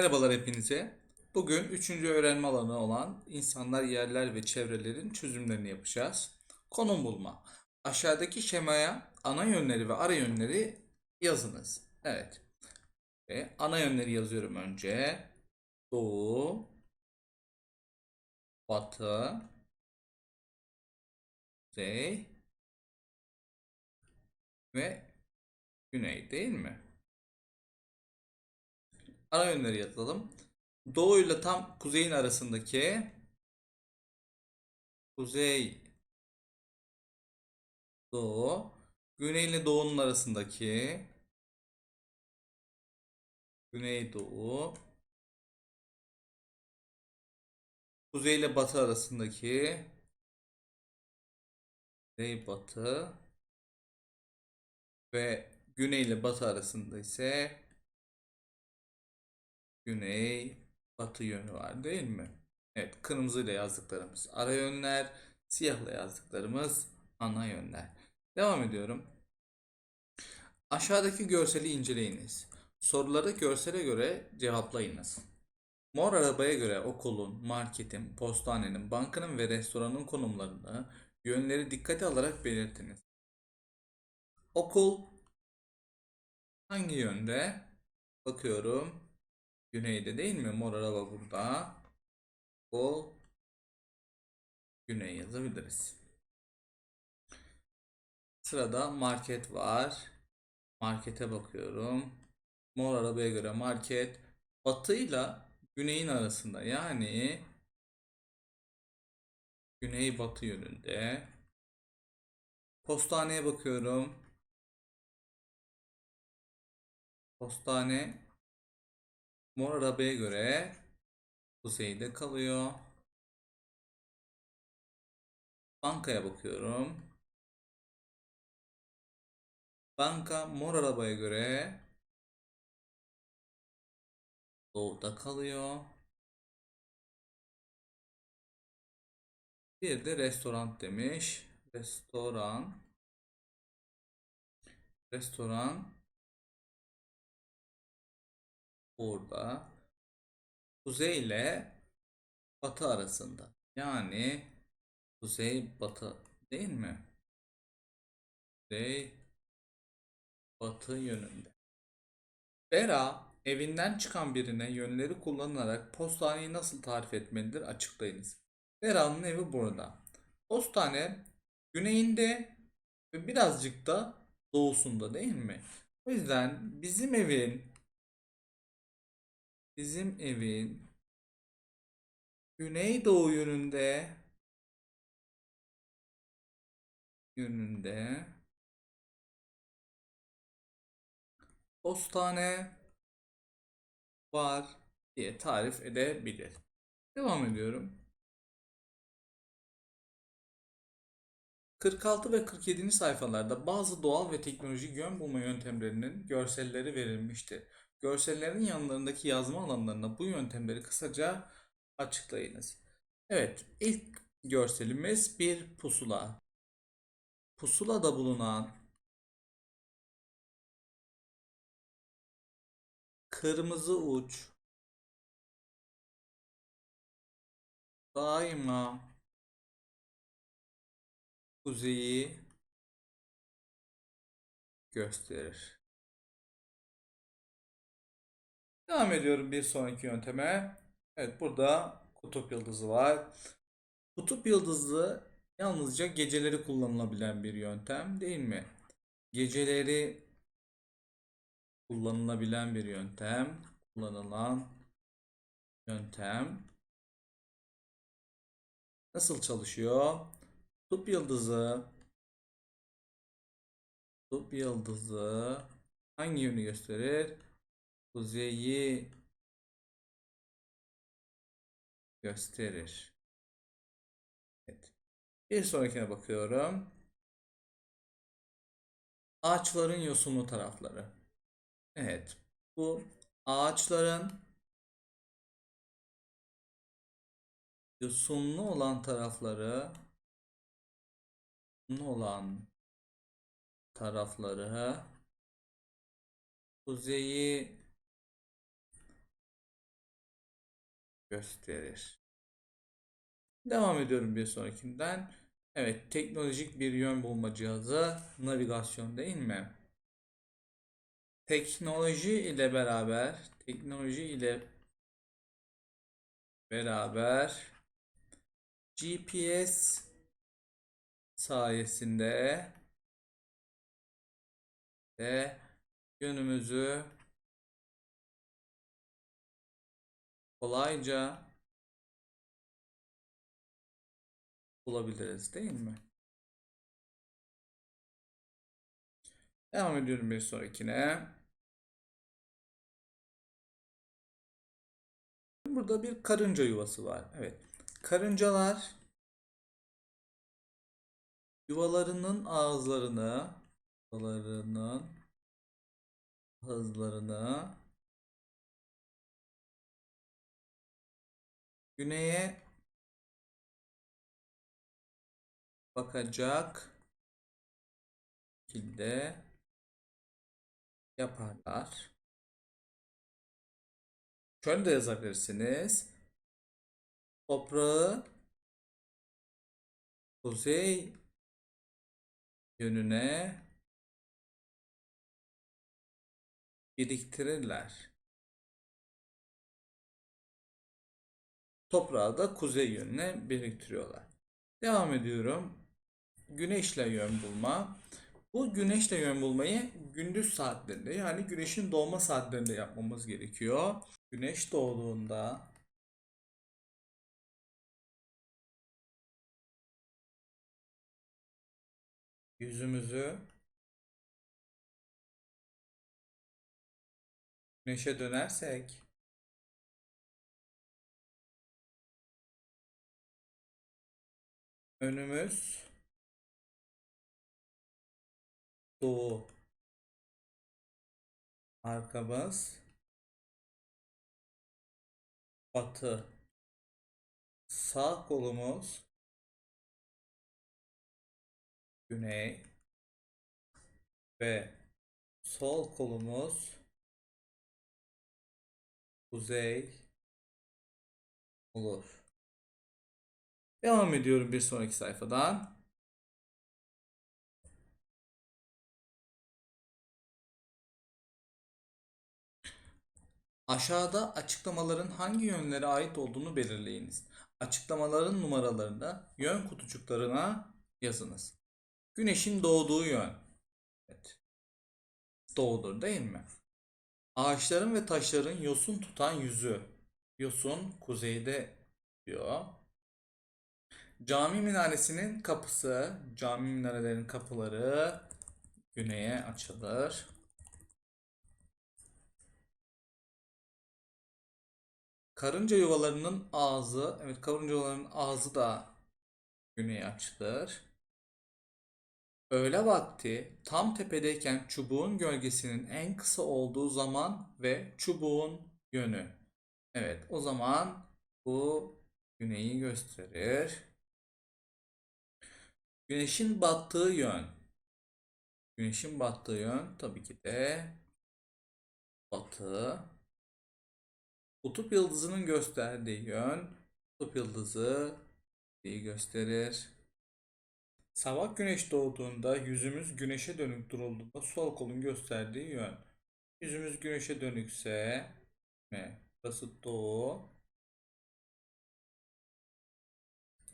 Merhabalar hepinize. Bugün üçüncü öğrenme alanı olan insanlar, yerler ve çevrelerin çözümlerini yapacağız. Konum bulma. Aşağıdaki şemaya ana yönleri ve ara yönleri yazınız. Evet. Ve ana yönleri yazıyorum önce. Doğu, Batı, Kuzey ve Güney değil mi? Ana yönleri yazalım. Doğu ile tam kuzeyin arasındaki kuzey doğu, güney ile doğunun arasındaki güney doğu, kuzey ile batı arasındaki kuzey batı ve güney ile batı arasında ise güney batı yönü var değil mi? Evet kırmızıyla yazdıklarımız ara yönler, siyahla yazdıklarımız ana yönler. Devam ediyorum. Aşağıdaki görseli inceleyiniz. Soruları görsele göre cevaplayınız. Mor arabaya göre okulun, marketin, postanenin, bankanın ve restoranın konumlarını yönleri dikkate alarak belirtiniz. Okul hangi yönde? Bakıyorum. Güneyde değil mi? Mor araba burada. O güney yazabiliriz. Sırada market var. Markete bakıyorum. Mor arabaya göre market batıyla güneyin arasında. Yani güney batı yönünde. Postaneye bakıyorum. Postane Mor arabaya göre kuzeyde kalıyor. Bankaya bakıyorum. Banka mor arabaya göre doğuda kalıyor. Bir de restoran demiş. Restoran. Restoran burada kuzey ile batı arasında. Yani kuzey batı değil mi? Kuzey batı yönünde. Bera evinden çıkan birine yönleri kullanılarak postaneyi nasıl tarif etmelidir açıklayınız. Bera'nın evi burada. Postane güneyinde ve birazcık da doğusunda değil mi? O yüzden bizim evin Bizim evin güneydoğu yönünde yönünde postane var diye tarif edebilir. Devam ediyorum. 46 ve 47. sayfalarda bazı doğal ve teknolojik yön bulma yöntemlerinin görselleri verilmiştir. Görsellerin yanlarındaki yazma alanlarına bu yöntemleri kısaca açıklayınız. Evet, ilk görselimiz bir pusula. Pusulada bulunan kırmızı uç daima kuzeyi gösterir. Devam ediyorum bir sonraki yönteme. Evet burada kutup yıldızı var. Kutup yıldızı yalnızca geceleri kullanılabilen bir yöntem değil mi? Geceleri kullanılabilen bir yöntem. Kullanılan yöntem. Nasıl çalışıyor? Kutup yıldızı Kutup yıldızı hangi yönü gösterir? Kuzeyi gösterir. Evet. Bir sonrakine bakıyorum. Ağaçların yosunlu tarafları. Evet. Bu ağaçların yosunlu olan tarafları olan tarafları kuzeyi gösterir. Devam ediyorum bir sonrakinden. Evet, teknolojik bir yön bulma cihazı, navigasyon değil mi? Teknoloji ile beraber, teknoloji ile beraber GPS sayesinde de yönümüzü kolayca bulabiliriz değil mi? Devam ediyorum bir sonrakine. Burada bir karınca yuvası var. Evet. Karıncalar yuvalarının ağızlarını yuvalarının ağızlarını güneye bakacak şekilde yaparlar. Şöyle de yazabilirsiniz. Toprağı kuzey yönüne biriktirirler. Toprağı da kuzey yönüne biriktiriyorlar. Devam ediyorum. Güneşle yön bulma. Bu güneşle yön bulmayı gündüz saatlerinde yani güneşin doğma saatlerinde yapmamız gerekiyor. Güneş doğduğunda yüzümüzü güneşe dönersek önümüz doğu. Arkamız batı. Sağ kolumuz güney. Ve sol kolumuz kuzey. Olur. Devam ediyorum bir sonraki sayfadan. Aşağıda açıklamaların hangi yönlere ait olduğunu belirleyiniz. Açıklamaların numaralarını yön kutucuklarına yazınız. Güneşin doğduğu yön. Evet. Doğudur değil mi? Ağaçların ve taşların yosun tutan yüzü. Yosun kuzeyde diyor. Cami minaresinin kapısı, cami minarelerinin kapıları güneye açılır. Karınca yuvalarının ağzı, evet karınca yuvalarının ağzı da güneye açılır. Öğle vakti tam tepedeyken çubuğun gölgesinin en kısa olduğu zaman ve çubuğun yönü. Evet, o zaman bu güneyi gösterir. Güneşin battığı yön. Güneşin battığı yön tabii ki de batı. Kutup yıldızının gösterdiği yön kutup yıldızı iyi gösterir. Sabah güneş doğduğunda yüzümüz güneşe dönük durulduğunda sol kolun gösterdiği yön. Yüzümüz güneşe dönükse ne? Burası doğu.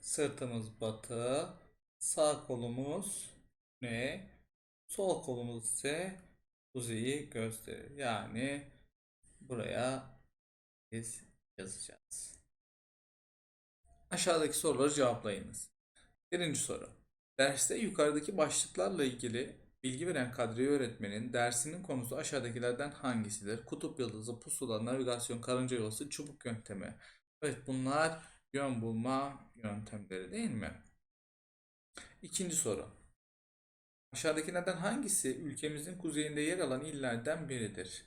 Sırtımız batı. Sağ kolumuz ne? Sol kolumuz ise kuzeyi gösterir. Yani buraya biz yazacağız. Aşağıdaki soruları cevaplayınız. Birinci soru. Derste yukarıdaki başlıklarla ilgili bilgi veren Kadriye öğretmenin dersinin konusu aşağıdakilerden hangisidir? Kutup yıldızı, pusula, navigasyon, karınca yuvası, çubuk yöntemi. Evet bunlar yön bulma yöntemleri değil mi? İkinci soru. Aşağıdakilerden hangisi ülkemizin kuzeyinde yer alan illerden biridir?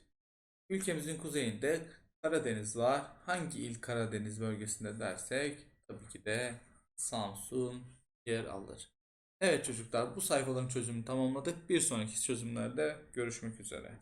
Ülkemizin kuzeyinde Karadeniz var. Hangi il Karadeniz bölgesinde dersek tabii ki de Samsun yer alır. Evet çocuklar bu sayfaların çözümünü tamamladık. Bir sonraki çözümlerde görüşmek üzere.